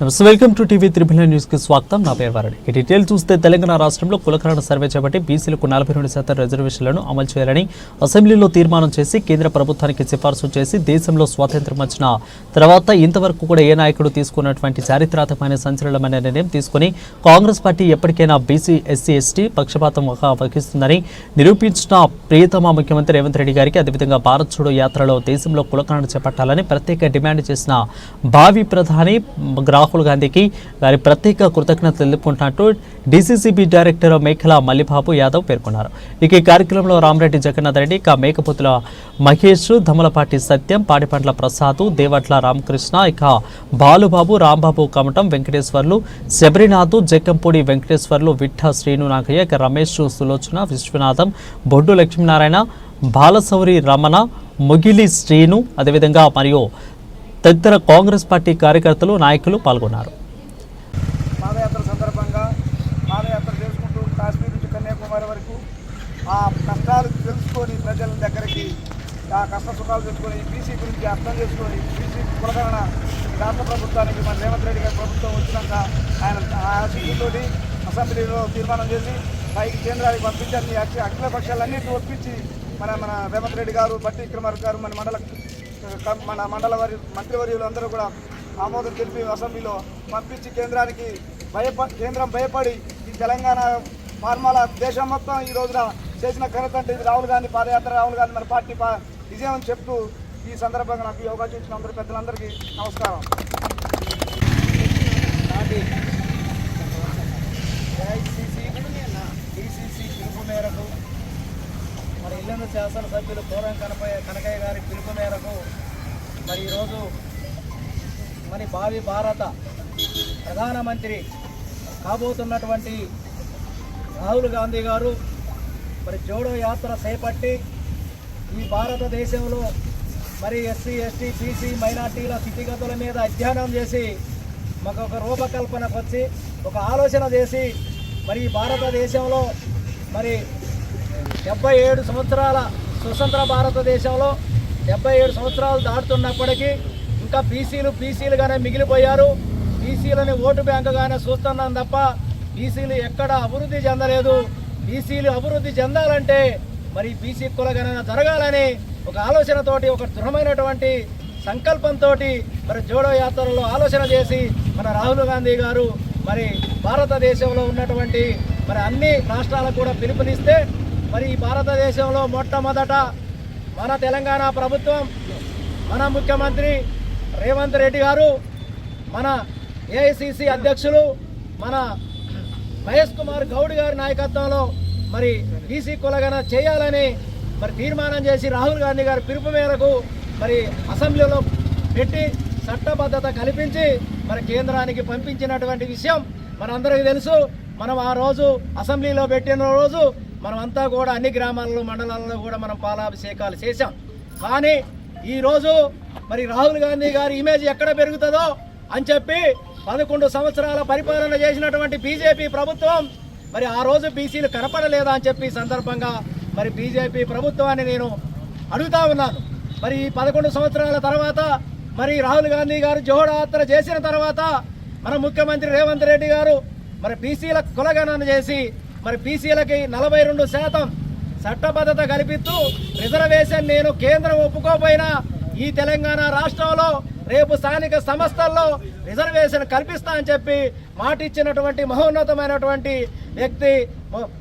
నమస్తే welcome to TV triple న్యూస్కి స్వాగతం. నా పేరు వారణి. ఈ డీటెయిల్ చూస్తే తెలంగాణ రాష్ట్రంలో కులకరణ సర్వే చేపట్టి బీసీలకు నలభై రెండు శాతం రిజర్వేషన్లను అమలు చేయాలని అసెంబ్లీలో తీర్మానం చేసి కేంద్ర ప్రభుత్వానికి సిఫార్సు చేసి దేశంలో స్వాతంత్రం వచ్చిన తర్వాత ఇంతవరకు కూడా ఏ నాయకుడు తీసుకున్నటువంటి చారిత్రాత్మకమైన సంచలనమైన నిర్ణయం తీసుకుని కాంగ్రెస్ పార్టీ ఎప్పటికైనా బీసీ ఎస్సీ ఎస్టీ పక్షపాతం వహిస్తుందని నిరూపించిన ప్రియతమ ముఖ్యమంత్రి రేవంత్ రెడ్డి గారికి అదేవిధంగా భారత్ చూడో యాత్రలో దేశంలో కులకరణ చేపట్టాలని ప్రత్యేక డిమాండ్ చేసిన భావి ప్రధాని రాహుల్ గాంధీకి వారి ప్రత్యేక కృతజ్ఞతలు తెలుపుకుంటున్నట్టు డీసీసీబీ డైరెక్టర్ మేఖల మల్లిబాబు యాదవ్ పేర్కొన్నారు. ఇక ఈ కార్యక్రమంలో రామరెడ్డి జగన్నాథ్ రెడ్డి ఇక మేకపోతుల మహేష్ ధమలపాటి సత్యం పాడిపండ్ల ప్రసాద్ దేవట్ల రామకృష్ణ ఇక బాలుబాబు రాంబాబు కమటం వెంకటేశ్వర్లు శబరినాథ్ జక్కంపూడి వెంకటేశ్వర్లు విఠ శ్రీను నాగయ్య ఇక రమేష్ సులోచన విశ్వనాథం బొడ్డు లక్ష్మీనారాయణ బాలసౌరి రమణ ముగిలి శ్రీను అదేవిధంగా మరియు తదితర కాంగ్రెస్ పార్టీ కార్యకర్తలు నాయకులు పాల్గొన్నారు. పాదయాత్ర సందర్భంగా పాదయాత్ర చేసుకుంటూ కాశ్మీర్ నుంచి కన్యాకుమారి వరకు ఆ కష్టాలు తెలుసుకొని ప్రజల దగ్గరికి ఆ కష్ట సుఖాలు తెలుసుకొని బీసీ గురించి అర్థం చేసుకొని బీసీ కులకరణ ఈ రాష్ట్ర ప్రభుత్వానికి మన రేవంత్ రెడ్డి గారి ప్రభుత్వం వచ్చినాక ఆయన ఆ ఆశీస్సుతోటి అసెంబ్లీలో తీర్మానం చేసి పైకి కేంద్రానికి పంపించాలని అఖి- అఖిల పక్షాలన్నింటినీ ఒప్పించి మన మన రేవంత్ రెడ్డి గారు బట్టి విక్రమార్క గారు మన మండల మన మండల వారి మంత్రివర్యులు అందరూ కూడా ఆమోదం తెలిపి అసెంబ్లీలో పంపించి కేంద్రానికి భయప కేంద్రం భయపడి ఈ తెలంగాణ ఫార్మాల దేశం మొత్తం ఈ రోజున చేసిన ఘనత అంటే ఇది రాహుల్ గాంధీ పాదయాత్ర. రాహుల్ గాంధీ మన పార్టీ పా విజయం అని చెప్తూ ఈ సందర్భంగా నాకు యోగా అవకాశం ఇచ్చిన పెద్దలందరికీ నమస్కారం. ఏఐసిసి డిసిసి పిలుపు మేరకు మరి ఇల్లందు శాసనసభ్యులు పూర్వం కనపయ్య కనకయ్య గారి పిలుపు మేరకు మరి ఈరోజు మరి భావి భారత ప్రధానమంత్రి కాబోతున్నటువంటి రాహుల్ గాంధీ గారు మరి జోడో యాత్ర చేపట్టి ఈ భారతదేశంలో మరి ఎస్సీ ఎస్టీ బీసీ మైనార్టీల స్థితిగతుల మీద అధ్యయనం చేసి మాకు ఒక రూపకల్పనకు వచ్చి ఒక ఆలోచన చేసి మరి భారతదేశంలో మరి డెబ్బై ఏడు సంవత్సరాల స్వతంత్ర భారతదేశంలో డెబ్బై ఏడు సంవత్సరాలు దాటుతున్నప్పటికీ ఇంకా బీసీలు బీసీలుగానే మిగిలిపోయారు. బీసీలని ఓటు బ్యాంకుగానే చూస్తున్నాం తప్ప బీసీలు ఎక్కడ అభివృద్ధి చెందలేదు. బీసీలు అభివృద్ధి చెందాలంటే మరి బీసీ కులగణన జరగాలని ఒక ఆలోచనతోటి ఒక దృఢమైనటువంటి సంకల్పంతో మరి జోడో యాత్రలో ఆలోచన చేసి మన రాహుల్ గాంధీ గారు మరి భారతదేశంలో ఉన్నటువంటి మరి అన్ని రాష్ట్రాలకు కూడా పిలుపునిస్తే మరి ఈ భారతదేశంలో మొట్టమొదట మన తెలంగాణ ప్రభుత్వం మన ముఖ్యమంత్రి రేవంత్ రెడ్డి గారు మన ఏఐసిసి అధ్యక్షులు మన మహేష్ కుమార్ గౌడ్ గారి నాయకత్వంలో మరి బీసీ కులగన చేయాలని మరి తీర్మానం చేసి రాహుల్ గాంధీ గారి పిలుపు మేరకు మరి అసెంబ్లీలో పెట్టి చట్టబద్ధత కల్పించి మరి కేంద్రానికి పంపించినటువంటి విషయం మనందరికీ తెలుసు. మనం ఆ రోజు అసెంబ్లీలో పెట్టిన రోజు మనం అంతా కూడా అన్ని గ్రామాల్లో మండలాల్లో కూడా మనం పాలాభిషేకాలు చేశాం. కానీ ఈరోజు మరి రాహుల్ గాంధీ గారి ఇమేజ్ ఎక్కడ పెరుగుతుందో అని చెప్పి పదకొండు సంవత్సరాల పరిపాలన చేసినటువంటి బీజేపీ ప్రభుత్వం మరి ఆ రోజు బీసీలు కనపడలేదా అని చెప్పి సందర్భంగా మరి బీజేపీ ప్రభుత్వాన్ని నేను అడుగుతా ఉన్నాను. మరి ఈ పదకొండు సంవత్సరాల తర్వాత మరి రాహుల్ గాంధీ గారు జోహోయాత్ర చేసిన తర్వాత మన ముఖ్యమంత్రి రేవంత్ రెడ్డి గారు మరి బీసీల కులగణన చేసి మరి బీసీలకి నలభై రెండు శాతం చట్టబద్ధత కల్పిస్తూ రిజర్వేషన్ నేను కేంద్రం ఒప్పుకోపోయినా ఈ తెలంగాణ రాష్ట్రంలో రేపు స్థానిక సంస్థల్లో రిజర్వేషన్ కల్పిస్తా అని చెప్పి మాటిచ్చినటువంటి మహోన్నతమైనటువంటి వ్యక్తి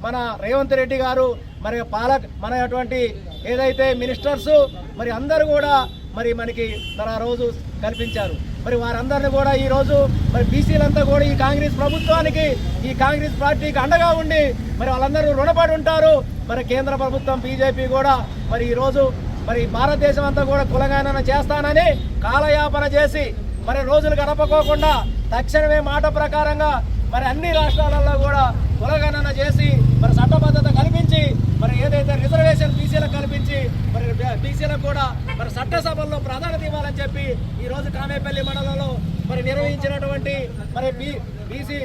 మన రేవంత్ రెడ్డి గారు మరి పాలక్ మనటువంటి ఏదైతే మినిస్టర్స్ మరి అందరూ కూడా మరి మనకి తన ఆ రోజు కల్పించారు. మరి వారందరిని కూడా ఈ రోజు మరి బీసీలంతా కూడా ఈ కాంగ్రెస్ ప్రభుత్వానికి ఈ కాంగ్రెస్ పార్టీకి అండగా ఉండి మరి వాళ్ళందరూ రుణపడి ఉంటారు. మరి కేంద్ర ప్రభుత్వం బీజేపీ కూడా మరి ఈ రోజు మరి భారతదేశం అంతా కూడా కులగానన చేస్తానని కాలయాపన చేసి మరి రోజులు గడపకోకుండా తక్షణమే మాట ప్రకారంగా మరి అన్ని రాష్ట్రాలలో కూడా కులగణన చేసి మరి చట్టబద్ధత కల్పించి మరి ఏదైతే రిజర్వేషన్ బీసీలకు కల్పించి మరి బీసీలకు కూడా మరి చట్టసభల్లో ప్రాధాన్యత ఇవ్వాలని చెప్పి ఈరోజు కామేపల్లి మండలంలో మరి నిర్వహించినటువంటి మరి బీ బీసీ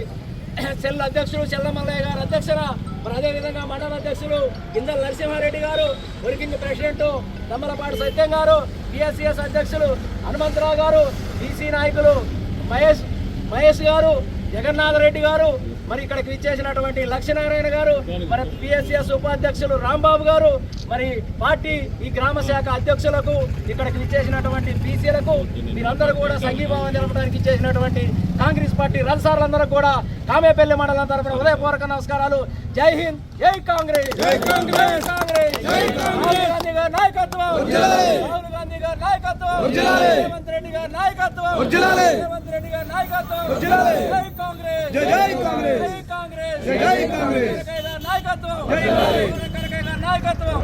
సెల్ అధ్యక్షుడు చెల్లమల్లయ్య గారు అధ్యక్షుల మరి అదేవిధంగా మండల అధ్యక్షులు ఇందల నరసింహారెడ్డి గారు వర్కింగ్ ప్రెసిడెంట్ తమ్మలపాటి సత్యం గారు పిఎస్సిఎస్ అధ్యక్షులు హనుమంతరావు గారు బీసీ నాయకులు మహేష్ మహేష్ గారు జగన్నాథరెడ్డి గారు మరి ఇక్కడికి విచ్చేసినటువంటి లక్ష్మీనారాయణ గారు మరి పిఎస్సిఎస్ ఉపాధ్యక్షులు రాంబాబు గారు మరి పార్టీ ఈ గ్రామ శాఖ అధ్యక్షులకు ఇక్కడికి విచ్చేసినటువంటి బీసీలకు మీరందరూ కూడా సంఘీభావం తెలపడానికి ఇచ్చేసినటువంటి కాంగ్రెస్ పార్టీ రన్సార్లందరూ కూడా కామేపల్లి మండలం తరపున ఉదయపూర్వక నమస్కారాలు. జై హింద్ జై కాంగ్రెస్ జై కాంగ్రెస్ కాంగ్రెస్. నాయకత్వం. గారి నాయకత్వం! రేవంత్ రెడ్డి గారి నాయకత్వం! రేవంత్ రెడ్డి గారి నాయకత్వం! జై కాంగ్రెస్! జై కాంగ్రెస్! జై కాంగ్రెస్! జై కాంగ్రెస్! నాయకత్వం నాయకత్వం